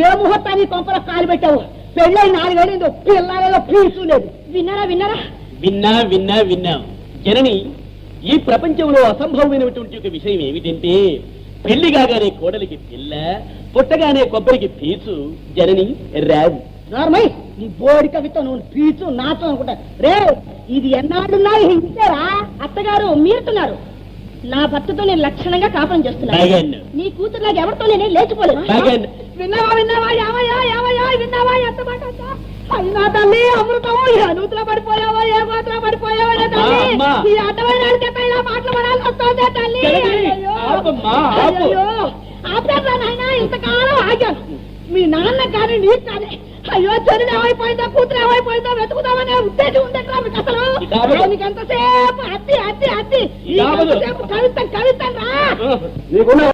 ఏ ముహూర్తాన్ని కొంపలో కాలు పెట్టావు? పెళ్ళై నాలుగేళ్ళు పిల్లలేదో పీచు లేదు. విన్నారా విన్నారా? విన్నా విన్నా విన్నాం. జనని ఈ ప్రపంచంలో అసంభవమైనటువంటి ఒక విషయం ఏమిటంటే పెళ్ళి కాగానే కోడలికి పిల్ల పుట్టగానే కొబ్బరికి పీచు జనని రాదు నార్మల్ నీ బోడి కవితో నువ్వు పీచు నాచు అనుకుంటా. రే ఇది ఎన్నాళ్ళున్నాయి ఇంతేరా? అత్తగారు మీరుతున్నారు. నా భర్తతో నేను లక్షణంగా కాపురం చేస్తున్నాను. నీ కూతురు నాకు ఎవరితో నేనే లేచిపోలేదు. విన్నావా విన్నావా యావయ్యా యావయ్యా విన్నావా ఎంత మాట? అయినా తల్లి అమృతము పడిపోయావో ఏ గోతులో పడిపోయావో తల్లి. ఈ అడ్డమైన అడిగితే ఇలా మాటలు పడాల్సి వస్తుంది తల్లి నాయనా ఇంతకాలం నాన్న కానీ నీకు కానీ అయ్యో చెరుడు ఏమైపోయిందో కూతురు ఏమైపోయిందో వెతుకుదామనే ఉద్దేశం ఉందట్రా మీకు అసలు. ఆయనకి ఎంతసేపు అత్తి అత్తి అత్తి కవిత కవిత రా.